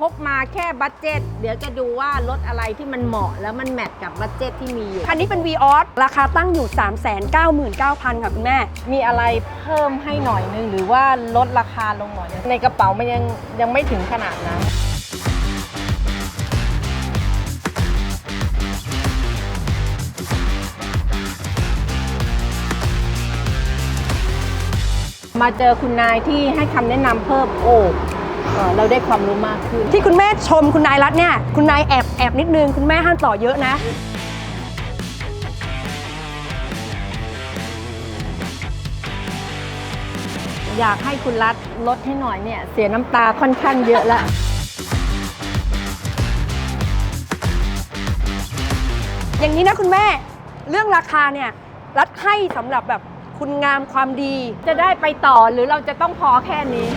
พกมาแค่บัตเจ็ตเดี๋ยวจะดูว่ารถอะไรที่มันเหมาะแล้วมันแมทกับบัตเจ็ตที่มีอยู่คันนี้เป็น v ีออสราคาตั้งอยู่ 3 9 9 0 0 0 ค่ะคุณแม่ มีอะไรเพิ่มให้หน่อยนึง หรือว่าลดราคาลงหน่อยนึงในกระเป๋ามันยังยังไม่ถึงขนาดนั้นมาเจอคุณนายที่ให้คำแนะนำเพิ่มโอ้ เราได้ความรู้มากขึ้น ที่คุณแม่ชมคุณนายรัตน์เนี่ย คุณนายแอบแอบนิดนึง คุณแม่ห้ามต่อเยอะนะ อยากให้คุณรัฐลดให้หน่อยเนี่ย เสียน้ำตาค่อนข้างเยอะละอย่างนี้นะคุณแม่เรื่องราคาเนี่ย รัฐให้สำหรับแบบคุณงามความดี จะได้ไปต่อหรือเราจะต้องพอแค่นี้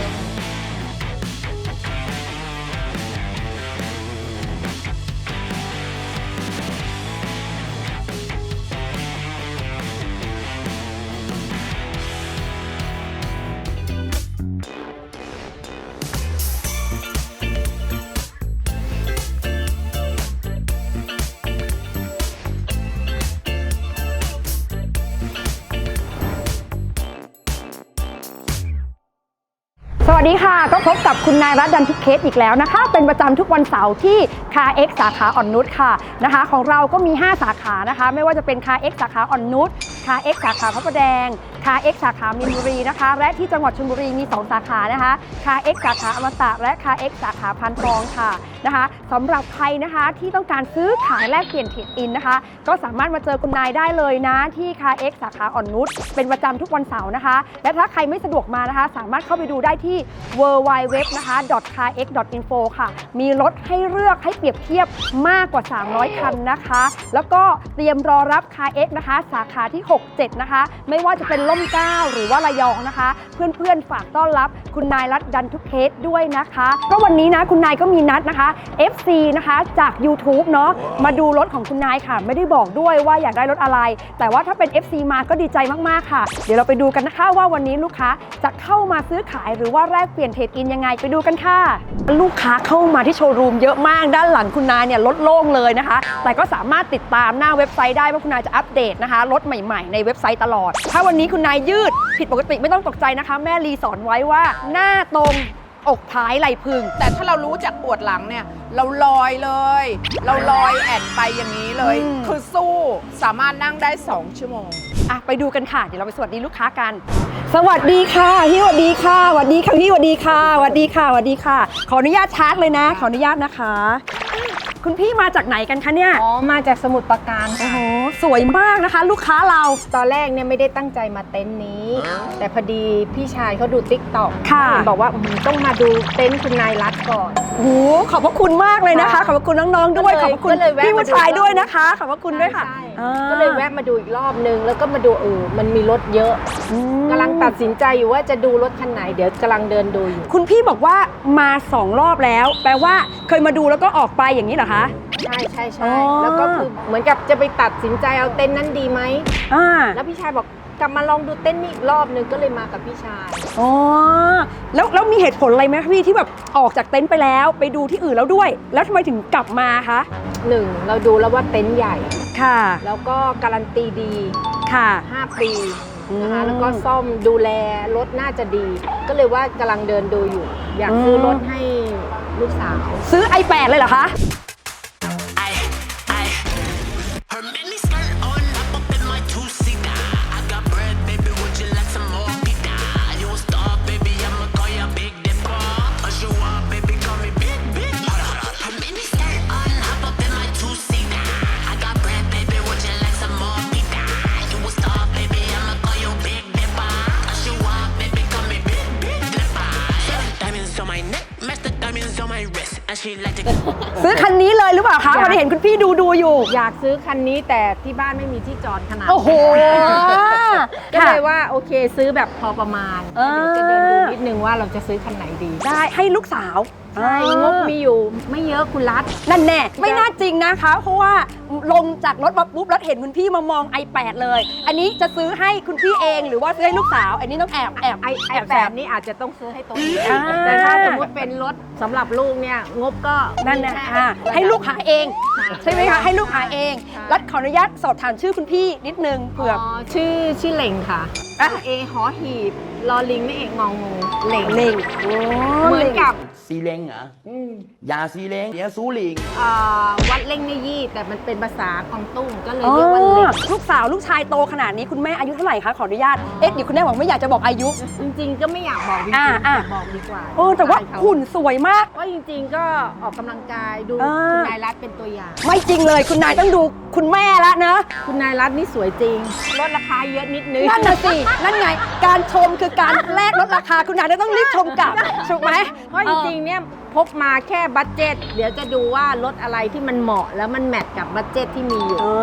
พบกับคุณนายรัตดันทุกเคสอีกแล้วนะคะ เป็นประจำทุกวันเสาร์ที่คาเอ็กสาขาอ่อนนุชค่ะนะคะ ของเราก็มี 5 สาขานะคะ ไม่ว่าจะเป็นคาเอ็กสาขาอ่อนนุชคาเอ็กสาขาพระประแดงคาเอ็กสาขามินบุรีนะคะ และที่จังหวัดชลบุรีมี 2 สาขานะคะคาเอ็กสาขาอมตะและคาเอ็กสาขาพันทองค่ะนะคะสำหรับใครนะคะที่ต้องการซื้อขายแลกเปลี่ยนเทรดอินนะคะ ก็สามารถมาเจอคุณนายได้เลยนะ ที่คาเอ็กสาขาอ่อนนุชเป็นประจำทุกวันเสาร์นะคะ และถ้าใครไม่สะดวกมานะคะ สามารถเข้าไปดูได้ที่ w w w นะคะ .carx.info ค่ะ มีรถให้เลือกให้เปรียบเทียบมากกว่า 300 คันนะคะ แล้วก็เตรียมรอรับ CarX นะคะ สาขาที่ 67 นะคะ ไม่ว่าจะเป็นล่มเกล้าหรือว่าระยองนะคะ เพื่อนๆฝากต้อนรับคุณนายรัตดันทุกเคสด้วยนะคะก็วันนี้นะคุณนายก็มีนัดนะคะ FC นะคะจาก YouTube เนาะมาดูรถของคุณนายค่ะ ไม่ได้บอกด้วยว่าอยากได้รถอะไร แต่ว่าถ้าเป็น FC มาก็ดีใจมากๆค่ะ เดี๋ยวเราไปดูกันนะคะว่าวันนี้ลูกค้าจะเข้ามาซื้อขายหรือว่าแลกเปลี่ยนเทรดอินยังไงไปดูกันค่ะ ลูกค้าเข้ามาที่โชว์รูมเยอะมากด้านหลังคุณนายเนี่ยลดโล่งเลยนะคะ แต่ก็สามารถติดตามหน้าเว็บไซต์ได้ว่าคุณนายจะอัปเดตนะคะรถใหม่ ๆ ในเว็บไซต์ตลอด ถ้าวันนี้คุณนายยืด ผิดปกติไม่ต้องตกใจนะคะ แม่ลีสอนไว้ว่า หน้าตรงอกท้ายไหล่พึง แต่ถ้าเรารู้จากปวดหลังเนี่ย เราลอยเลย เราลอยแอนไปอย่างนี้เลย อืม คือสู้สามารถนั่งได้ 2 ชั่วโมง อะไปดูกันค่ะเดี๋ยวเราไปสวัสดีลูกค้ากัน สวัสดีค่ะพี่สวัสดีค่ะสวัสดีค่ะพี่สวัสดีค่ะสวัสดีค่ะสวัสดีค่ะ ขออนุญาตชาร์จเลยนะ ขออนุญาตนะคะ คุณพี่มาจากไหนกันคะเนี่ย อ๋อ มาจากสมุทรปราการโอ้ค่ะโห สวยมากนะคะ ลูกค้าเรา ตอนแรกเนี่ยไม่ได้ตั้งใจมาเต็นท์นี้ แต่พอดีพี่ชายเขาดูติ๊กต็อกค่ะบอกว่าอืมต้องมาดูเต็นท์คุณนายรัตก่อน โอ้โหขอบพระคุณมากเลยนะคะค่ะขอบพระคุณน้องๆด้วยก็เลยขอบพระคุณก็เลยแวะพี่มาผู้ดูชายด้วยนะคะ ขอบพระคุณด้วยค่ะใช่อ่าก็เลยแวะมาดูอีกรอบนึง แล้วก็มาดูเออมันมีรถเยอะอืมกำลังตัดสินใจอยู่ว่าจะดูรถคันไหน เดี๋ยวกำลังเดินดูอยู่ คุณพี่บอกว่ามาสองรอบแล้ว แปลว่าเคยมาดูแล้วก็ออกไปอย่างนี้เหรอคะ ใช่ใช่อ๋ใช่อ แล้วก็คือเหมือนกับจะไปตัดสินใจเอาเต็นท์นั้นดีไหม อ่าแล้วพี่ชายบอกกลับมาลองดูเต็นท์นี้อีกรอบนึงก็เลยมากับพี่ชาย อ๋อแล้วแล้วมีเหตุผลอะไรไหมคะพี่ที่แบบออกจากเต็นท์ไปแล้วไปดูที่อื่นแล้วด้วย แล้วทำไมถึงกลับมาคะหนึ่งเราดูแล้วว่าเต็นท์ใหญ่ ค่ะแล้วก็การันตีดี ค่ะ 5 ปีนะคะอืมแล้วก็ซ่อมดูแลรถน่าจะดี ก็เลยว่ากำลังเดินดูอยู่ อยากซื้ออม รถให้ ลูกสาว ซื้อ i8 เลยเหรอคะ อยากวันนี้เห็นคุณพี่ดูดูอยู่ อยากซื้อคันนี้แต่ที่บ้านไม่มีที่จอดขนาดโอ้โหก็เลยว่าโอเคซื้อแบบพอประมาณเออ เดี๋ยวจะเดินดูนิดนึงว่าเราจะซื้อคันไหนดี ได้ให้ลูกสาวใช่งบมีอยู่ไม่เยอะคุณรัฐ นั่นแน่ ไม่น่าจริงนะคะ เพราะว่าลงจากรถมาปุ๊บแล้วเห็นคุณพี่มามอง iPad เลย อันนี้จะซื้อให้คุณพี่เองหรือว่าซื้อให้ลูกสาว อันนี้ต้องแอบแอบไอไอแอบแบแอบบนี้อาจจะต้องซื้อให้ตัวเองอ่า แต่ถ้าสมมติเป็นรถสำหรับลูกเนี่ย งบก็นั่นนะมีแค่อ่าให้ลูกหาเองค่ะใช่ไหมคะ ให้ลูกหาเองใช่รัดขออนุญาตสอบถามชื่อคุณพี่นิดนึงเผื่ออ๋อชื่อชื่อเหล่งค่ะอะ เอหอหีบลอลิงไม่เอกงองูเหล่งเล่งโอ้เหมือนกับ ซีเล้งเหรออ ยาซีเล้งเดี๋ยวซูหลิงอ่าวัดเล่งในยี่ แต่มันเป็นภาษากวางตุ้งก็เลยอ๋อเรียกว่าเหล่งลูกสาวลูกชายโตขนาดนี้คุณแม่อายุเท่าไหร่คะขออนุญาต เอ๊ะเดี๋ยวคุณแม่บอกไม่อยากจะบอกอายุ จริงๆ ก็ไม่อยากบอกจริงอ่าๆอ่าบอกดีกว่าโอ้แต่ว่าอยเขหุ่นสวยมาก ว่าจริง ๆ ก็ออกกำลังกายดูอ่า คุณนายรัฐเป็นตัวอย่าง ไม่จริงเลยคุณนายต้องดูคุณแม่ละนะ คุณนายรัฐนี่สวยจริงลดราคาเยอะนิดนึง นั่นน่ะสิ นั่นไง การชมคือการแลกลดราคา คุณนายต้องรีบชมกลับถูกไหมเพราะจริงๆเนี่ย พกมาแค่บัตเจ็ตเดี๋ยวจะดูว่ารถอะไรที่มันเหมาะแล้วมันแมทกับบัตเจ็ตที่มีอยู่ อ๋อ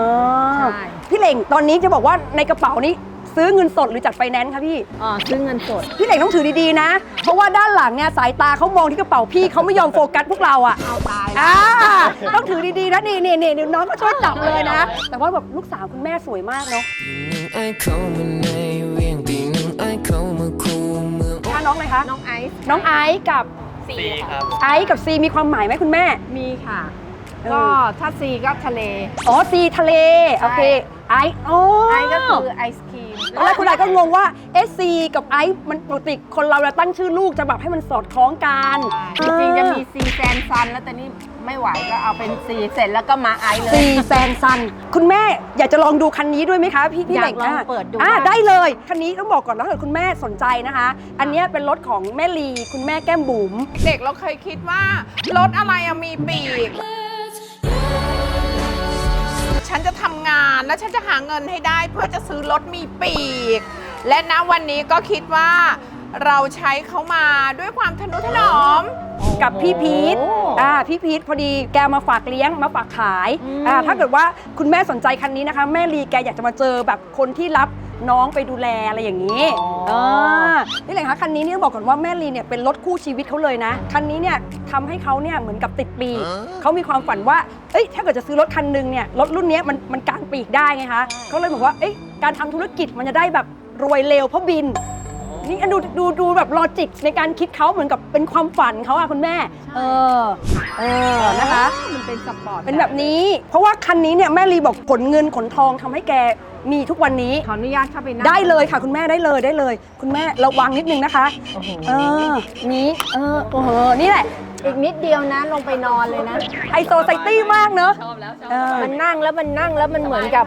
ใช่ พี่เหล่งตอนนี้จะบอกว่าในกระเป๋านี้ซื้อเงินสดหรือจัดไฟแนนซ์คะพี่ อ๋อซื้อเงินสด พี่เหล่งต้องถือดีๆนะ เพราะว่าด้านหลังเนี่ยสายตาเขามองที่กระเป๋าพี่เขาไม่ยอมโฟกัสพวกเราอะ เอาตายอ่าต้องถือดีๆนะนี่นี่นี่เดี๋ยวน้องก็ช่วยจับเลยนะ แต่ว่าแบบลูกสาวคุณแม่สวยมากเนาะไอ้เข้ามาในเวียงตีหนึ่งไอ้เข้ามาคูเมืองถ้าน้องเลยคะ น้องไอซ์น้องไอซ์กับ ซีครับ ไอซ์กับซีมีความหมายไหมคุณแม่ มีค่ะ เออ ก็ถ้าซีก็ทะเล อ๋อซีทะเล โอเค ไอซ์อ๋อไอซ์ก็คือไอศครีมตอนแรกคุณนายก็งงว่าเอสซีกับไอซ์มันปกติคนเราเราตั้งชื่อลูกจะแบบให้มันสอดคล้องกัน จริงๆจะมีซีแซนซันแล้วแต่นี่ ไม่ไหวก็เอาเป็นซีเสร็จแล้วก็มาไอซ์เลย ซีแซนซัน คุณแม่อยากจะลองดูคันนี้ด้วยไหมคะ พี่พี่อยากเหล่งลองะเปิดดูอ่าบ้าง ได้เลย คันนี้ต้องบอกก่อนนะถ้าเกิดคุณแม่สนใจนะคะ อันเนี้ยเป็นรถของแม่ลีคุณแม่แก้มบุ๋ม เด็กเราเคยคิดว่ารถอะไรอะมีปีก ฉันจะทำงานแล้วฉันจะหาเงินให้ได้เพื่อจะซื้อรถมีปีก และณวันนี้ก็คิดว่า เราใช้เขามาด้วยความทนุถนอม กับพี่พีทโอ้อ่าพี่พีทพอดีแกมาฝากเลี้ยงมาฝากขายอืมอ่าถ้าเกิดว่าคุณแม่สนใจคันนี้นะคะ แม่ลีแกอยากจะมาเจอแบบคนที่รับน้องไปดูแลอะไรอย่างนี้เออนี่แหละคะคันนี้เนี่ยต้องบอกก่อนว่าแม่ลีเนี่ยเป็นรถคู่ชีวิตเขาเลยนะ คันนี้เนี่ยทำให้เขาเนี่ยเหมือนกับติดปีกเขามีความฝันว่า เอ้ย ถ้าเกิดจะซื้อรถคันหนึงเนี่ย รถรุ่นเนี้ยมันมันกางปีกได้ไงคะเขาเลยบอกว่า เอ้ย การทำธุรกิจมันจะได้แบบรวยเร็วเพราะบิน นี่ดูดูดูแบบลอจิกในการคิดเขาเหมือนกับเป็นความฝันเขาอะคุณแม่ เออ เออนะคะ มันเป็นสปอร์ตเป็นแบบนี้ เพราะว่าคันนี้เนี่ยแม่ลีบอกขนเงินขนทองทำให้แกมีทุกวันนี้ ขออนุญาตเข้าไปนั่งได้เลยค่ะ คุณแม่ได้เลยได้เลย คุณแม่ระวังนิดนึงนะคะ โอ้โหเออ นี้เออโอ้โหนี่แหละ อีกนิดเดียวนะลงไปนอนเลยนะ ไฮโซไซตี้มากเนอะเออมันนั่งแล้วมันนั่งแล้วมันเหมือนกับ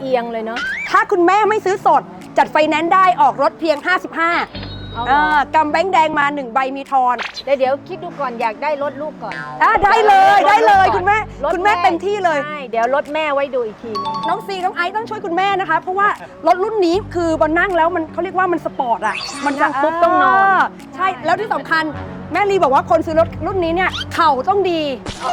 เอียงเลยเนาะ ถ้าคุณแม่ไม่ซื้อสด จัดไฟแนนซ์ได้ออกรถเพียง 55เอาเหรเอออกำแบงค์แดงมา 1 ใบมีทอนเดี๋ยวเดี๋ยวคิดดูก่อนอยากได้รถลูกก่อนอะได้เลยได้เลยคุณแม่รถคุณแม่เต็มที่เลย ใช่เดี๋ยวรถแม่ไว้ดูอีกทีนึง น้องซีน้องไอซ์ต้องช่วยคุณแม่นะคะ เพราะว่ารถรุ่นนี้คือบนนั่งแล้วมันเขาเรียกว่ามันสปอร์ตอะ มันจะนั่งปุ๊บต้องนอนเใช่แล้วที่สำคัญแม่ลีบอกว่าคนซื้อรถรุ่นนี้เนี่ยเข่าต้องดี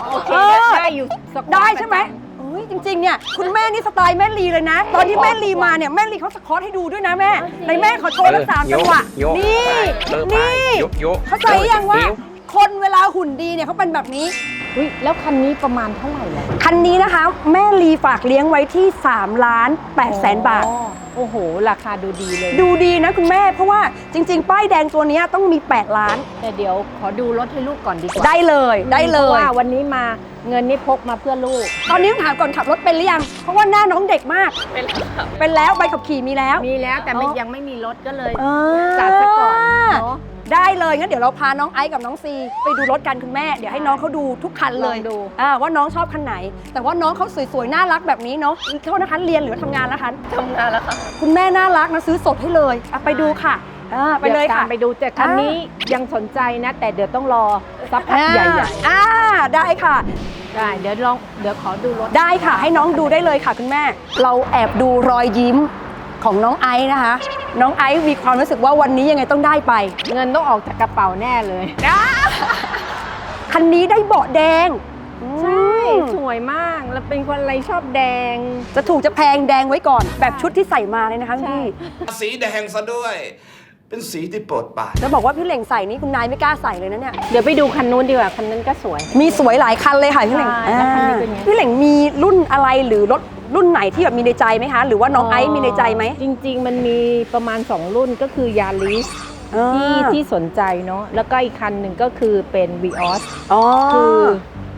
โอเค เออ ได้อยู่สควอตได้ใช่ไหมเอ้ย จริงๆ เนี่ยคุณแม่นี่สไตล์แม่ลีเลยนะ ตอนที่แม่ลีมาเนี่ยแม่ลีเขาสควอตให้ดูด้วยนะแม่ในแม่ขอโชว์ทั้งสามจังหวะยกนี่เออไปนี่ยกยกเข้าใจยังว่าคนเวลาหุ่นดีเนี่ยเขาเป็นแบบนี้ อุ๊ยแล้วคันนี้ประมาณเท่าไหร่ล่ะคันนี้นะคะ แม่ลีฝากเลี้ยงไว้ที่3ล้าน8แสนบาทอ๋อโอ้โห ราคาดูดีเลย ดูดีนะคุณแม่เพราะว่าจริง ๆ ป้ายแดงตัวเนี้ยต้องมี 8 ล้านแต่เดี๋ยวขอดูรถให้ลูกก่อนดีกว่าได้เลยได้เลพราะย ว่าวันนี้มา เงินนี่พกมาเพื่อลูก ตอนนี้ต้องถามก่อนขับรถเป็นหรือยัง เพราะว่าหน้าน้องเด็กมาก เป็นแล้วใบขับขี่มีแล้ว มีแล้วแต่ไม่อ๋อยังไม่มีรถก็เลยเออจัดซะก่อนเนาะได้เลยงั้นเดี๋ยวเราพาน้องไอซ์กับน้องซีไปดูรถกันคุณแม่ เดี๋ยวให้น้องเขาดูทุกคันเลยลองดูอ่าว่าน้องชอบคันไหน แต่ว่าน้องเขาสวยๆ น่ารักแบบนี้เนาะโทษนะคะเรียนหรือว่าทำงานแล้วคะทำงานแล้วค่ะ คุณแม่น่ารักนะซื้อสดให้เลยอะไปดูค่ะอ่าไปเลยดี๋วค่ะตามไปดูแต่คันนี้ยังสนใจนะ แต่เดี๋ยวต้องรอสักพักใหญ่อ่า ได้ค่ะๆได้เดี๋ยวลองเดี๋ยวขอดูรถได้ค่ะ ให้น้องดูได้เลยค่ะคุณแม่ เราแอบดูรอยยิ้มของน้องไอซ์นะคะ น้องไอซ์มีความรู้สึกว่าวันนี้ยังไงต้องได้ไป เงินต้องออกจากกระเป๋าแน่เลยคันนี้ได้เบาะแดงใช่อืมสวยมากแล้วเป็นคนอะไรชอบแดง จะถูกจะแพงแดงไว้ก่อน แบบชุดที่ใส่มาเลยนะคะคุณพี่ สีแดงซะด้วย เป็นสีที่โปรดปรานจะบอกว่าพี่เหล่งใส่นี่คุณนายไม่กล้าใส่เลยนะเนี่ย เดี๋ยวไปดูคันนู้นดีกว่าคันนั้นก็สวย มีสวยหลายคันเลยค่ะพี่เหล่งใช่แล้วคันนี้เป็นไงอ่าพี่เหล่งมีรุ่นอะไรหรือรถรุ่นไหนที่แบบมีในใจไหมคะ หรือว่าน้องไอซ์มีในใจไหมจริง ๆ มันมีประมาณ 2 รุ่นก็คือยาริสอ่าที่ที่สนใจเนาะแล้วก็อีกคันหนึ่งก็คือเป็น v ีออสอ๋อ คือ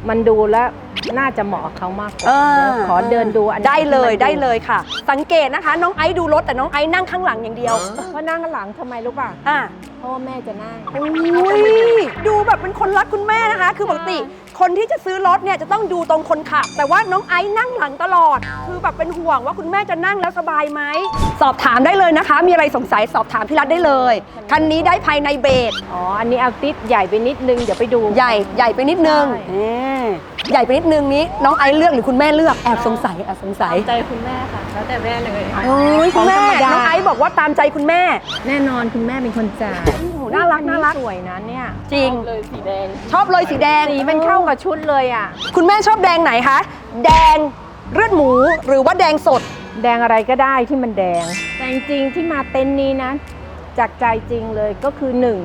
มันดูแล้ว น่าจะเหมาะกับเขามากกว่าเออ เดี๋ยวขอเดินดูอันได้เลยที่มันได้เลยค่ะ สังเกตนะคะ น้องไอซ์ดูรถแต่น้องไอซ์นั่งข้างหลังอย่างเดียวเพราะนั่งข้างหลังทำไมรู้ป่ะอะ เพราะว่าแม่จะนั่ง อุ้ยดูแบบเป็นคนรักคุณแม่นะคะ คือปกติ คนที่จะซื้อรถเนี่ยจะต้องดูตรงคนขับ แต่ว่าน้องไอซ์นั่งหลังตลอด คือแบบเป็นห่วงว่าคุณแม่จะนั่งแล้วสบายไหม สอบถามได้เลยนะคะ มีอะไรสงสัยสอบถามพี่รัฐได้เลย คันนี้ได้ภายในเบสอ๋อ อันนี้เอาติดใหญ่ไปนิดนึง เดี๋ยวไปดู ใหญ่ใหญ่ไปนิดนึงใช่เออ ใหญ่ไปนิดนึงนี้ น้องไอซ์เลือกหรือคุณแม่เลือกแอบสงสัยแอบสงสัยใจคุณแม่ค่ะ แล้วแต่แม่เลย โอ้ยคุณแม่ ของธรรมดา น้องไอซ์บอกว่าตามใจคุณแม่แน่นอนคุณแม่เป็นคนจ่ายโอ้โหน่ารักน่ารักสวยนะเนี่ยจริง เลยสีแดง ชอบเลยสีแดง สีมันเข้ากับชุดเลยอะ คุณแม่ชอบแดงไหนคะ แดงเลือดหมูหรือว่าแดงสด แดงอะไรก็ได้ที่มันแดง แต่จริงๆที่มาเต็นท์นี้นะ จากใจจริงเลยก็คือหนึ่ง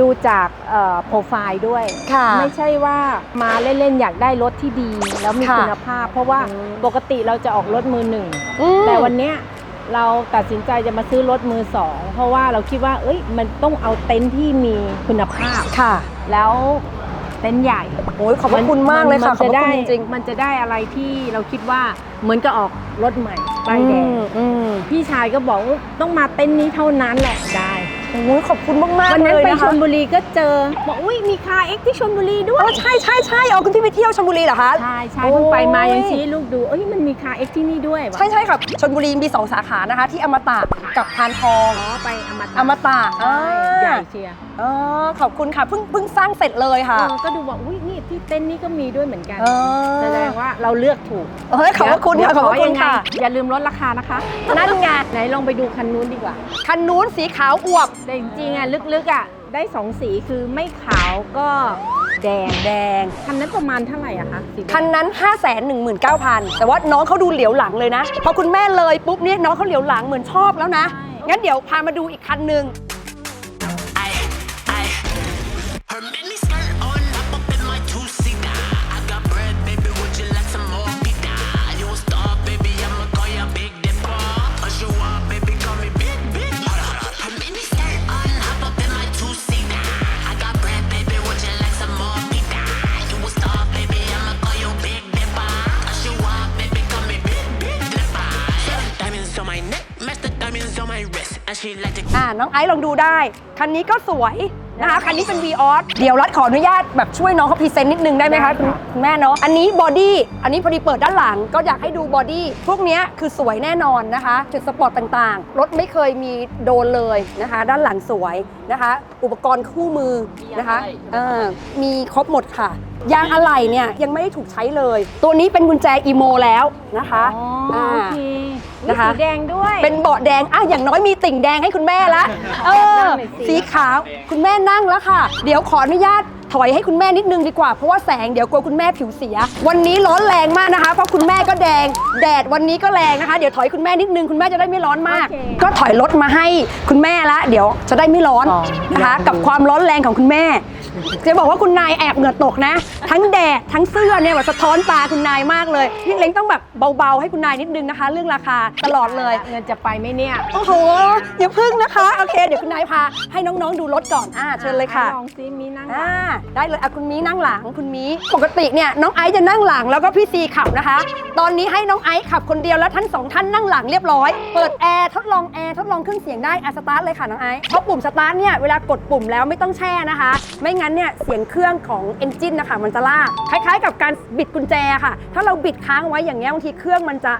ดูจากโปรไฟล์ด้วยค่ะไม่ใช่ว่ามาเล่นๆ อยากได้รถที่ดี แล้วมีค่ะคุณภาพ เพราะว่าอืมปกติเราจะออกรถมือหนึ่งอืมแต่วันเนี้ยเราตัดสินใจจะมาซื้อรถมือสอง เพราะว่าเราคิดว่า เอ้ย มันต้องเอาเต็นท์ที่มีคุณภาพค่ะ แล้วเต็นท์ใหญ่โอ้ยขอบพระคุณมากเลยค่ะขอบจะพระได้คุณจริงมันจะได้อะไรที่เราคิดว่าเหมือนกับออกรถใหม่ๆป้ายแดงอืมอืมพี่ชายก็บอกว่าต้องมาเต็นท์นี้เท่านั้นแหละได้ โอ้ยขอบคุณมากมากวันเลนั้นยไปนะชคะลบุรีก็เจอบอกอุ้ยมีคาเอ็กที่ชลบุรีด้วยอ๋อใช่ใช่ใช่เอาคุณพี่ไปเที่ยวชลบุรีเหรอคะใช่ใช่โอ้ยเพิ่งไปมายังชี้ให้ลูกดูเอ้ยมันมีคาเอ็กที่นี่ด้วยวะใช่ใช่ค่ะชลบุรีมีสองสาขานะคะ ที่อมตะกับพานทองอ๋อไปอมตะอมตะใช่ใหญ่เชียร์อ๋อขอบคุณค่ะเพิ่งเพิ่งสร้างเสร็จเลยค่ะเออก็ดูบอกอุ้ยนี่ ที่เต็นท์นี้ก็มีด้วยเหมือนกัน เออ แสดงว่าเราเลือกถูกเฮ้ยขอบพระคุณเดี๋ยค่ะวขอบพระคุณยังไงค่ะ อย่าลืมลดราคานะคะ นั่นไง ไหนลองไปดูคันนู้นดีกว่า คันนู้นสีขาวอวบ แต่จริงๆอะลึกๆอะได้สองสีคือไม่ขาวก็แดงแดง คันนั้นประมาณเท่าไหร่อะคะสีแดงคันนั้น 5 1 9 0 0 0 แต่ว่าน้องเขาดูเหลียวหลังเลยนะ พอคุณแม่เลยปุ๊บเนี่ยน้องเขาเหลียวหลังเหมือนชอบแล้วนะ งั้นเดี๋ยวพามาดูอีกคันหนึ่ง น้องไอซ์ลองดูได้ คันนี้ก็สวยนะคะ คันนี้เป็น v ีออสเดี๋ยวรัดขออนุญาตแบบช่วยน้องเขาพรีเซนต์นิดนึงได้ไหมคะคุณคุณแม่เนาะ อันนี้บอดี้ อันนี้พอดีเปิดด้านหลังก็อยากให้ดูบอดี้ พวกเนี้ยคือสวยแน่นอนนะคะ จุดสปอร์ตต่างๆ รถไม่เคยมีโดนเลยนะคะ ด้านหลังสวยนะคะ อุปกรณ์คู่มือนะคะเออมีครบหมดค่ะ ยางอะไหล่เนี่ยยังไม่ได้ถูกใช้เลย ตัวนี้เป็นกุญแจอีโมแล้วนะคะอ๋ออาโอเคอุ๊ยนะคะสีแดงด้วย เป็นเบาะแดงอะอย่างน้อยมีติ่งแดงให้คุณแม่ละเออ นั่งหน่อยสิ สีขาวคุณแม่นั่งแล้วค่ะ เดี๋ยวขออนุญาตถอยให้คุณแม่นิดนึงดีกว่า เพราะว่าแสงเดี๋ยวกลัวคุณแม่ผิวเสีย วันนี้ร้อนแรงมากนะคะ เพราะคุณแม่ก็แดง แดดวันนี้ก็แรงนะคะ เดี๋ยวถอยคุณแม่นิดนึงคุณแม่จะได้ไม่ร้อนมาก โอเค ก็ถอยรถมาให้คุณแม่ละ เดี๋ยวจะได้ไม่ร้อนอ๋อนะคะ กับความร้อนแรงของคุณแม่ จะบอกว่าคุณนายแอบเหงื่อตกนะ ทั้งแดดทั้งเสื้อเนี่ยแบบสะท้อนตาคุณนายมากเลยพี่เล้งต้องแบบ เบาๆ ให้คุณนายนิดนึงนะคะ เรื่องราคาตลอดเลย เงินจะไปไหมเนี่ย โอ้โหอย่าพึ่งนะคะ โอเค เดี๋ยวคุณนายพาให้น้องๆดูรถก่อนอ่าเชิญเลยค่ะลองซิมีนั่งอ่าได้เลยอะคุณมีนั่งหลังคุณมีปกติเนี่ยน้องไอซ์จะนั่งหลังแล้วก็พี่ซีขับนะคะ ตอนนี้ให้น้องไอซ์ขับคนเดียวแล้วท่านสองท่านนั่งหลังเรียบร้อย เปิดแอร์ทดลองแอร์ทดลองเครื่องเสียงได้อะสตาร์ทเลยค่ะน้องไอซ์เพราะปุ่มสตาร์ทเนี่ยเวลากดปุ่มแล้วไม่ต้องแช่นะคะ ไม่งั้นเนี่ยเสียงเครื่องของเอนจินนะคะมันจะลากคล้ายๆ กับการบิดกุญแจค่ะ ถ้าเราบิดค้างไว้อย่างเงี้ยบางทีเครื่องมันจะ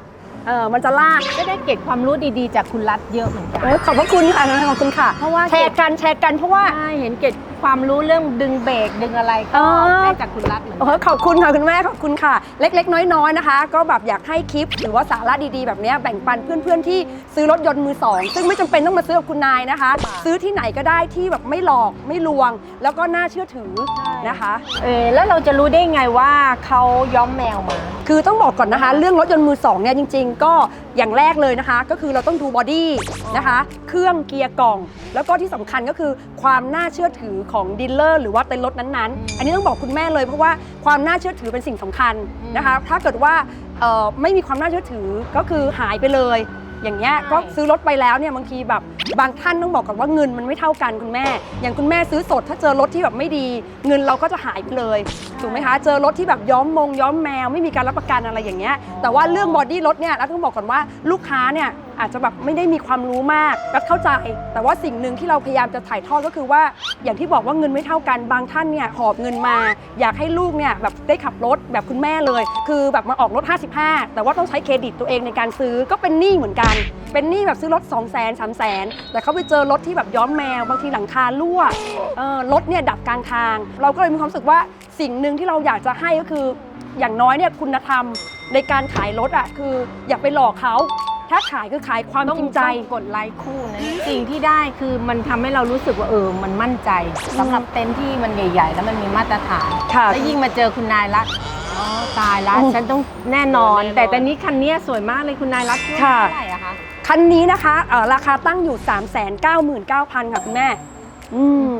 เออมันจะลากก็ได้เก็บความรู้ดีๆ จากคุณรัฐเยอะเหมือนกัน โอ้ยขอบพระคุณค่ะขอบคุณค่ะ เพราะว่าแชร์กันแชร์กันเพราะว่า ใช่เห็นเก็บ ความรู้เรื่องดึงเบรกดึงอะไรอ๋ก็อได้จากคุณรัฐเหมือนโอ้กันโหขอบคุณค่ะคุณแม่ขอบคุณค่ะ เล็กๆ น้อยๆนะคะ ก็แบบอยากให้คลิปหรือว่าสาระดีๆ แบบเนี้ยแบ่งปันเพื่อนๆที่ซื้อรถยนต์มือสองซึ่งไม่จำเป็นต้องมาซื้อกับคุณนายนะคะ ซื้อที่ไหนก็ได้ที่แบบไม่หลอกไม่ลวง แล้วก็น่าเชื่อถือนะคะ เออแล้วเราจะรู้ได้ไงว่าเขาย้อมแมวมา คือต้องบอกก่อนนะคะ เรื่องรถยนต์มือสองเนี่ยจริง ๆ ก็อย่างแรกเลยนะคะ ก็คือเราต้องดูบอดี้นะคะ เครื่องเกียร์กล่อง แล้วก็ที่สำคัญก็คือความน่าเชื่อถือของดีลเลอร์หรือว่าเต็นท์รถนั้นๆ อันนี้ต้องบอกคุณแม่เลยเพราะว่าความน่าเชื่อถือเป็นสิ่งสำคัญนะคะ ถ้าเกิดว่าเอ่อไม่มีความน่าเชื่อถือก็คือหายไปเลย อย่างเงี้ยใช่ ก็ซื้อรถไปแล้วเนี่ยบางทีแบบบางท่านต้องบอกก่อนว่าเงินมันไม่เท่ากันคุณแม่ อย่างคุณแม่ซื้อสดถ้าเจอรถที่แบบไม่ดี เงินเราก็จะหายไปเลยถูกไหมคะ เจอรถที่แบบย้อมมงย้อมแมวไม่มีการรับประกันอะไรอย่างเงี้ย แต่ว่าเรื่องบอดี้รถเนี่ยเราต้องบอกก่อนว่าลูกค้าเนี่ยอาจจะแบบไม่ได้มีความรู้มากก็เข้าใจ แต่ว่าสิ่งหนึ่งที่เราพยายามจะถ่ายทอดก็คือว่า อย่างที่บอกว่าเงินไม่เท่ากันบางท่านเนี่ยหอบเงินมา อยากให้ลูกเนี่ยแบบได้ขับรถแบบคุณแม่เลย คือแบบมาออกรถ 55 แต่ว่าต้องใช้เครดิตตัวเองในการซื้อก็เป็นหนี้เหมือนกัน เป็นหนี้แบบซื้อรถ 2 0 0 0 0 0 3 0 0 0 0แต่เขาไปเจอรถที่แบบย้อมแมวบางทีหลังคารั่วรถเนี่ยดับกลางทาง เราก็เลยมีความรู้สึกว่าสิ่งหนึ่งที่เราอยากจะให้ก็คือ อย่างน้อยเนี่ยคุณธรรมในการขายรถอะคืออย่าไปหลอกเขา ถ้าขายคือขายความต้องจริงใจต้องกดไลค์คู่นะสิ่งที่ได้คือมันทำให้เรารู้สึกว่าเออมันมั่นใจสำหรับเต็นท์ที่มันใหญ่ๆ แล้วมันมีมาตรฐานค่ะแล้วยิ่งมาเจอคุณนายรัตน์อ๋อตายละอืมฉันต้องแน่นอน แต่ตอนนี้คันเนี้ยสวยมากเลยคุณนายรัตน์คิดว่าค่ะ เท่าไหร่อะคะ คันนี้นะคะเอ่อราคาตั้งอยู่ 3 9 9 0 0 0 ค่ะคุณแม่ อืม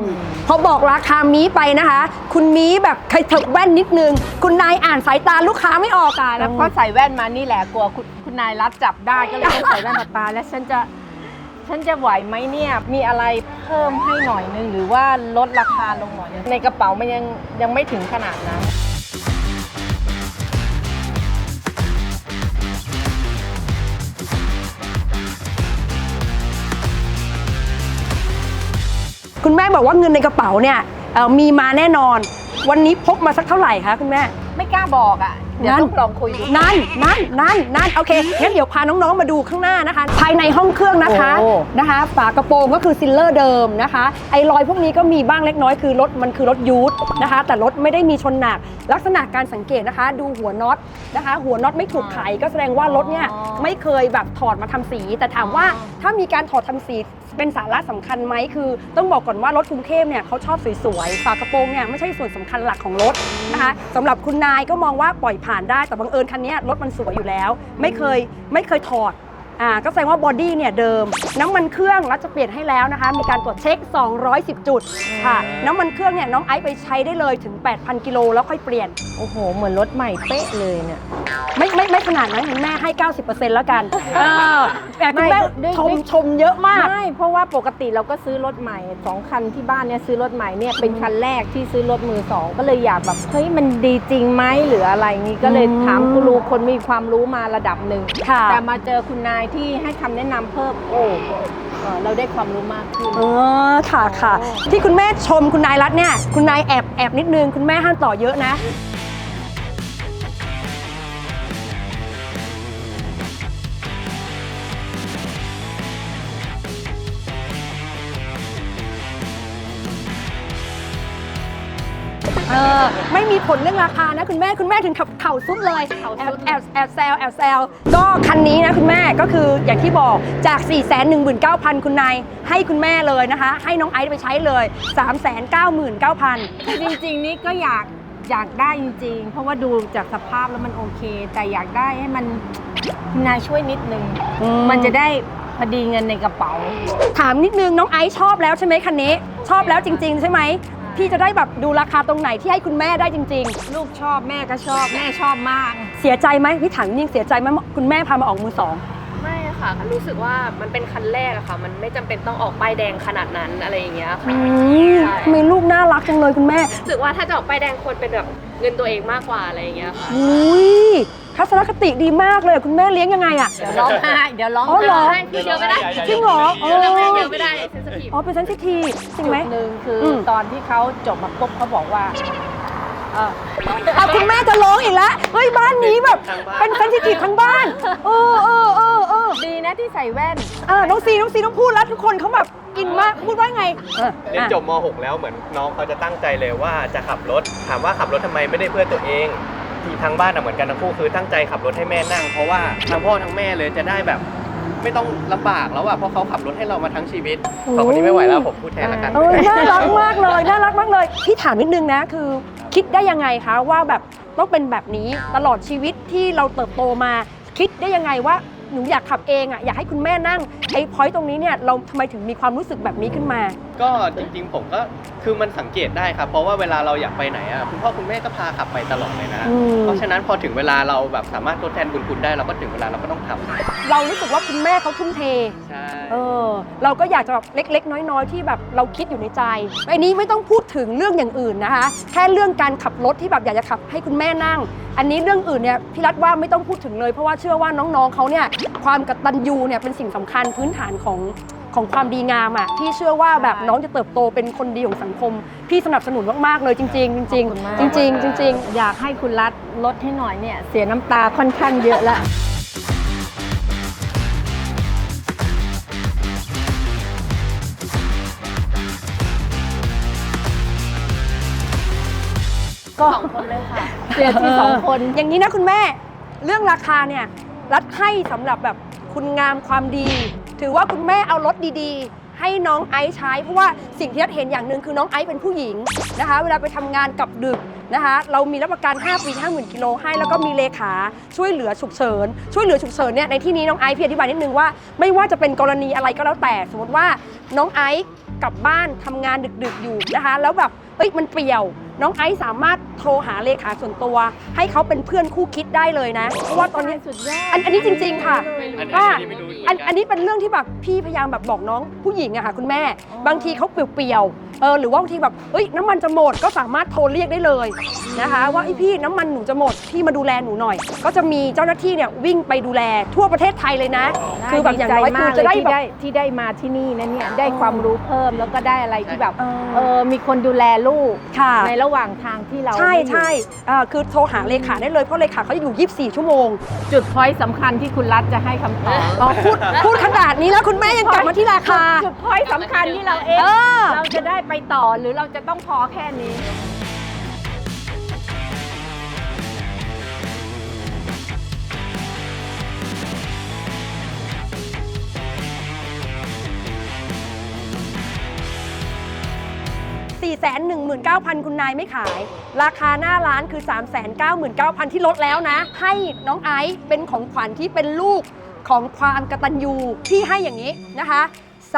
พอบอกราคามีไปนะคะ คุณมีแบบใครเถิบแว่นนิดนึง คุณนายอ่านสายตาลูกค้าไม่ออกตายแล้วก็ใส่แว่นมานี่แหละกลัวคุณคุณนายรัดจับได้ก็เลยต้องใส่แว่นมาตายแล้วฉันจะฉันจะไหวไหมเนี่ย มีอะไรเพิ่มให้หน่อยนึง หรือว่าลดราคาลงหน่อยนึงในกระเป๋ามันยังยังไม่ถึงขนาดนั้น คุณแม่บอกว่าเงินในกระเป๋าเนี่ยเอ่อมีมาแน่นอน วันนี้พกมาสักเท่าไหร่คะคุณแม่ ไม่กล้าบอกอะ เดี๋ยวนั่น ต้องลองคุยดู นั่นนั่นนั่นนั่นโอเคงั้นเดี๋ยวพาน้องๆมาดูข้างหน้านะคะ ภายในห้องเครื่องนะคะโอ้ นะคะ ฝากระโปรงก็คือซิลเลอร์เดิมนะคะ ไอ้รอยพวกนี้ก็มีบ้างเล็กน้อยคือรถมันคือรถยูทนะคะ แต่รถไม่ได้มีชนหนัก ลักษณะการสังเกตนะคะ ดูหัวน็อตนะคะ หัวน็อตไม่ถูกไขก็แสดงว่ารถเนี่ยไม่เคยแบบถอดมาทำสี แต่ถามว่าถ้ามีการถอดทำสี เป็นสาระสำคัญไหมคือ ต้องบอกก่อนว่ารถกรุงเทพเนี่ยเขาชอบสวยๆฝากระโปรงเนี่ยไม่ใช่ส่วนสำคัญหลักของรถนะคะสำหรับคุณนายก็มองว่าปล่อยผ่านได้แต่บังเอิญคันนี้รถมันสวยอยู่แล้ว ไม่เคยไม่เคยถอดอ่าก็แสดงว่าบอดี้เนี่ยเดิม น้ำมันเครื่องรัฐจะเปลี่ยนให้แล้วนะคะ มีการตรวจเช็ค 210 จุดค่ะ น้ำมันเครื่องเนี่ยน้องไอซ์ไปใช้ได้เลยถึง 8,000 กิโลแล้วค่อยเปลี่ยน โอ้โห เหมือนรถใหม่เป๊ะเลยเนี่ย ไม่ไม่ไม่ขนาดนั้นคุณแม่ให้ 90%แล้วกันเออแต่คุณแม่ไม่ด้วยชมด้วย ชมเยอะมาก ไม่เพราะว่าปกติเราก็ซื้อรถใหม่สองคันที่บ้านเนี่ยซื้อรถใหม่เนี่ยเป็นคันแรกที่ซื้อรถมือสองก็เลยอยากแบบเฮ้ยมันดีจริงไหมหรืออะไรงี้ก็เลยอืมถามกูรูคนมีความรู้มาระดับหนึ่งค่ะ แต่มาเจอคุณนายที่ให้คำแนะนำเพิ่มโอ้เอ่อเราได้ความรู้มากขึ้น เออค่ะค่ะ ที่คุณแม่ชมคุณนายรัตน์เนี่ย คุณนายแอบแอบนิดนึง คุณแม่ห้ามต่อเยอะนะ เออไม่มีผลเรื่องราคานะคุณแม่คุณแม่ถึงขับเข่าซุดเลยเข่าแอซุบดแอบแอบแซวแอบแซวก็คันนี้นะคุณแม่ก็คืออย่างที่บอกจาก 4 1 9 0 0 0 คุณนายให้คุณแม่เลยนะคะ ให้น้องไอซ์ไปใช้เลย 3 9 9 9 0 0คือจริงๆ นี่ก็อยากอยากได้จริงๆ เพราะว่าดูจากสภาพแล้วมันโอเค แต่อยากได้ให้มันคุณนายช่วยนิดนึง อืม มันจะได้พอดีเงินในกระเป๋า ถามนิดนึงน้องไอซ์ชอบแล้วใช่ไหมคันนี้ ชอบแล้วจริง ๆ ใช่ไหม พี่จะได้แบบดูราคาตรงไหนที่ให้คุณแม่ได้จริง ลูกชอบแม่ก็ชอบแม่ชอบมาก ๆ เสียใจไหมพี่ถามจริงๆเสียใจไหมคุณแม่พามาออกมือสองไม่ค่ะรู้สึกว่ามันเป็นคันแรกอะค่ะ มันไม่จำเป็นต้องออกป้ายแดงขนาดนั้นอะไรอย่างเงี้ยค่ะ อืมทำไมลูกน่ารักจังเลยคุณแม่ รู้สึกว่าถ้าจะออกป้ายแดงควรเป็นแบบเงินตัวเองมากกว่าอะไรอย่างเงี้ยค่ะ อุ้ย ทัศนคติดีมากเลยคุณแม่เลี้ยงยังไงอะ เดี๋ยวร้องไห้เดี๋ยวร้องอ๋อเหรอใช่พูดเยอะไม่ได้จริงเหรออ๋อเราไม่เยอะไม่ได้เซนสทีฟ อ๋อเป็นเซนซิทีฟจริงไหมจุดหนึ่งคืออม ตอนที่เขาจบมาปุ๊บเขาบอกว่าเออเอาคุณแม่จะร้องอีกแล้วเฮ้ยบ้านนี้แบบ เป็นเซนซิทีฟทั้งบ้านเออเออเออเออดีนะที่ใส่แว่นเออน้องซีน้องซีต้องพูดแล้วทุกคนเขาแบบอินมากพูดว่าไงเออเรียนอะจบม .6 แล้วเหมือนน้องเขาจะตั้งใจเลยว่าจะขับรถ ถามว่าขับรถทำไมไม่ได้เพื่อตัวเอง ทีทางบ้านอะเหมือนกันทั้งคู่คือตั้งใจขับรถให้แม่นั่ง เพราะว่าทั้งพ่อทั้งแม่เลยจะได้แบบไม่ต้องลำบากแล้วอะเพราะเขาขับรถให้เรามาทั้งชีวิตสองคนนี้ไม่ไหวแล้วผมพูดแทนล้วกันเออน่ารักมากเลยน่ารักมากเลยพี่ถามนิดนึงนะคือ คิดได้ยังไงคะว่าแบบต้องเป็นแบบนี้ตลอดชีวิตที่เราเติบโตมา คิดได้ยังไงว่าหนูอยากขับเองอะอยากให้คุณแม่นั่งไอ้พอยต์ตรงนี้เนี่ยเราทำไมถึงมีความรู้สึกแบบนี้ขึ้นมา ก็จริงๆผมก็คือมันสังเกตได้ครับ เพราะว่าเวลาเราอยากไปไหนอะคุณพ่อคุณแม่ก็พาขับไปตลอดเลยนะ อืม เพราะฉะนั้นพอถึงเวลาเราแบบสามารถทดแทนบุญคุณได้เราก็ถึงเวลาเราก็ต้องทำเรารู้สึกว่าคุณแม่เขาทุ่มเท ใช่ เออ เราก็อยากจะแบบเล็ก ๆ น้อย ๆ ที่แบบเราคิดอยู่ในใจอันนี้ไม่ต้องพูดถึงเรื่องอย่างอื่นนะคะ แค่เรื่องการขับรถที่แบบอยากจะขับให้คุณแม่นั่ง อันนี้เรื่องอื่นเนี่ยพี่รัฐว่าไม่ต้องพูดถึงเลยเพราะว่าเชื่อว่าน้องๆเขาเนี่ยความกตัญญูเนี่ยเป็นสิ่งสำคัญพื้นฐานของ ของความดีงามอะพี่เชื่อว่าแบบน้องจะเติบโตเป็นคนดีของสังคม พี่สนับสนุนมากๆเลยจริงๆ จริงขอบคุณมาก ๆจริงๆจริงๆอยากให้คุณรัฐลดให้หน่อยเนี่ย เสียน้ำตาค่อนข้างเยอะละก็สองคนเลยค่ะเสียที่สองคน อย่างนี้นะคุณแม่ เรื่องราคาเนี่ย รัฐให้สำหรับแบบคุณงามความดี ถือว่าคุณแม่เอารถดีๆ ให้น้องไอซ์ใช้ เพราะว่าสิ่งที่รัฐเห็นอย่างหนึ่งคือน้องไอซ์เป็นผู้หญิงนะคะ เวลาไปทำงานกลับดึกนะคะ เรามีรับประกัน 5 ปี 50,000กิโลให้ แล้วก็มีเลขาช่วยเหลือฉุกเฉิน ช่วยเหลือฉุกเฉินเนี่ยในที่นี้น้องไอซ์พี่อธิบายนิดนึงว่า ไม่ว่าจะเป็นกรณีอะไรก็แล้วแต่ สมมติว่าน้องไอซ์กลับบ้านทำงานดึกๆอยู่นะคะ แล้วแบบเอ้ยมันเปรี่ยว น้องไอซ์สามารถโทรหาเลขาส่วนตัว ให้เขาเป็นเพื่อนคู่คิดได้เลยนะ เพราะว่าตอนนี้สุดยอดอันอันนี้จริง ๆ ค่ะ อันนี้ว่าอันนี้ไม่รู้เหมือนกันอันอันนี้เป็นเรื่องที่แบบพี่พยายามแบบบอกน้องผู้หญิงอะค่ะคุณแม่ บางทีเขาเปรี่ยวๆ เออหรือว่าบางทีแบบเอ้ยน้ำมันจะหมดก็สามารถโทรเรียกได้เลยนะคะ ว่าไอยพี่น้ำมันหนูจะหมดพี่มาดูแลหนูหน่อย ก็จะมีเจ้าหน้าที่เนี่ยวิ่งไปดูแลทั่วประเทศไทยเลยนะ คือแบบอย่างน้อยคือจะได้ที่แบบได้ที่ได้มาที่นี่นะเนี่ยได้ความรู้เพิ่มแล้วก็ได้อะไรที่แบบเออเออมีคนดูแลลูกค่ะในระหว่างทางที่เราใช่ไม่อยู่ใช่อ่าคือโทรหาเลขาได้เลยเพราะเลขาเขาจะอยู่ 24 ชั่วโมง จุดพอยต์สำคัญที่คุณรัฐจะให้คำตอบอ๋อพูดพูดขนาดนี้แล้วคุณแม่ยังกลับมาที่ราคา จุดพอยต์สำคัญที่เราเอ๊ะเออเราจะได้ไปต่อหรือเราจะต้องพอแค่นี้419,000 คุณนายไม่ขาย ราคาหน้าร้านคือ 399,000 ที่ลดแล้วนะ ให้น้องไอซ์เป็นของขวัญที่เป็นลูกของความกตัญญูที่ให้อย่างนี้นะคะ 375,000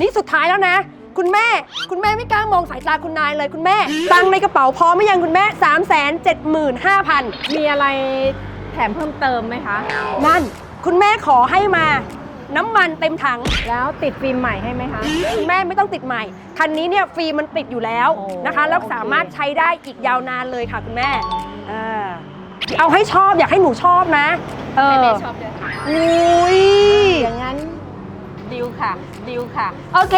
นี่สุดท้ายแล้วนะ คุณแม่ คุณแม่ไม่กล้ามองสายตาคุณนายเลยคุณแม่ ตังค์ในกระเป๋าพร้อมไหมยังคุณแม่ 3 7 5 0 0 0 มีอะไรแถมเพิ่มเติมไหมคะ นั่น คุณแม่ขอให้มา น้ำมันเต็มถัง แล้วติดฟิล์มใหม่ให้ไหมคะคุณแม่ไม่ต้องติดใหม่ คันนี้เนี่ยฟรีมันติดอยู่แล้วโอ้นะคะ แล้วโอเคสามารถใช้ได้อีกยาวนานเลยค่ะคุณแม่เออเอาให้ชอบอยากให้หนูชอบนะ เอให้อแม่ชอบด้วยค่ะอุ้ยอย่างนั้นดิวค่ะดิวค่ะ โอเค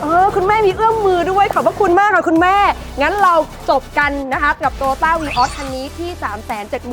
เออ คุณแม่มีเอื้อมมือด้วย ขอบพระคุณมากค่ะคุณแม่ งั้นเราจบกันนะคะ กับโตต้าวีออสคันนี้ที่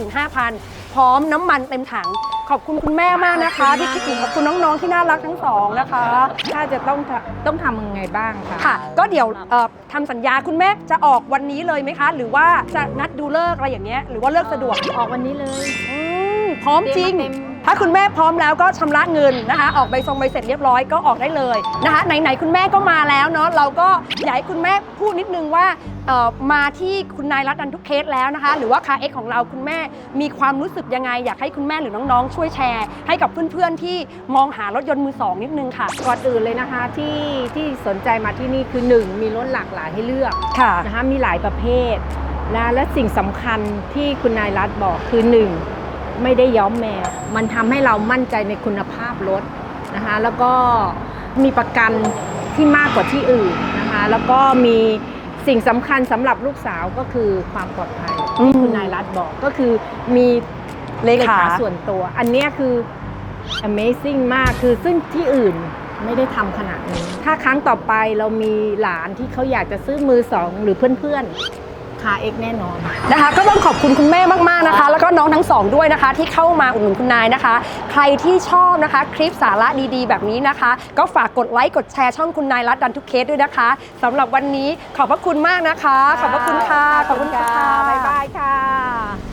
375,000 พร้อมน้ำมันเต็มถัง ขอบคุณคุณแม่มากนะคะ ที่คิดถึงขอบคุณน้องๆที่น่ารักทั้งสองนะคะ ถ้าจะต้องทำต้องทำยังไงบ้างคะค่ะ ก็เดี๋ยวเอ่อทำสัญญาคุณแม่จะออกวันนี้เลยไหมคะ หรือว่าจะนัดดูเลิกอะไรอย่างเงี้ยหรือว่าเลิกสะดวกออกวันนี้เลย อืมพร้อมจริง เตรียมมาเต็ม ถ้าคุณแม่พร้อมแล้วก็ชำระเงินนะคะ ออกใบทรงใบเสร็จเรียบร้อยก็ออกได้เลยนะคะไหนๆคุณแม่ก็มาแล้วเนาะเราก็อยากให้คุณแม่พูดนิดนึงว่าเอ่อมาที่คุณนายรัตดันทุกเคสแล้วนะคะ หรือว่าคาเอ็กของเราคุณแม่มีความรู้สึกยังไง อยากให้คุณแม่หรือน้องๆ ช่วยแชร์ ให้กับเพื่อนๆที่มองหารถยนต์มือสองนิดนึงค่ะก่อนอื่นเลยนะคะที่ที่สนใจมาที่นี่คือ 1 มีรถหลากหลายให้เลือกค่ะนะคะมีหลายประเภทนะและสิ่งสำคัญที่คุณนายรัฐบอกคือ 1 ไม่ได้ย้อมแมว มันทำให้เรามั่นใจในคุณภาพรถนะคะ แล้วก็มีประกันที่มากกว่าที่อื่นนะคะ แล้วก็มีสิ่งสำคัญสำหรับลูกสาวก็คือความปลอดภัยอืม ที่คุณนายรัฐบอกก็คือมีเลขาส่วนตัว อันเนี้ยคือ amazing มากคือซึ่งที่อื่นไม่ได้ทำขนาดนี้ ถ้าครั้งต่อไปเรามีหลานที่เขาอยากจะซื้อมือสองหรือเพื่อน ๆคาเอ็กแน่นอน นะคะก็ต้องขอบคุณคุณแม่มากๆนะคะ แล้วก็น้องทั้งสองด้วยนะคะ ที่เข้ามาอุดหนุนคุณนายนะคะ ใครที่ชอบนะคะ คลิปสาระดีๆ แบบนี้นะคะ ก็ฝากกดไลค์กดแชร์ช่องคุณนายรัตดันทุกเคสด้วยนะคะสำหรับวันนี้ขอบพระคุณมากนะคะ ขอบพระคุณค่ะขอบคุณค่ะ บ๊ายบายค่ะ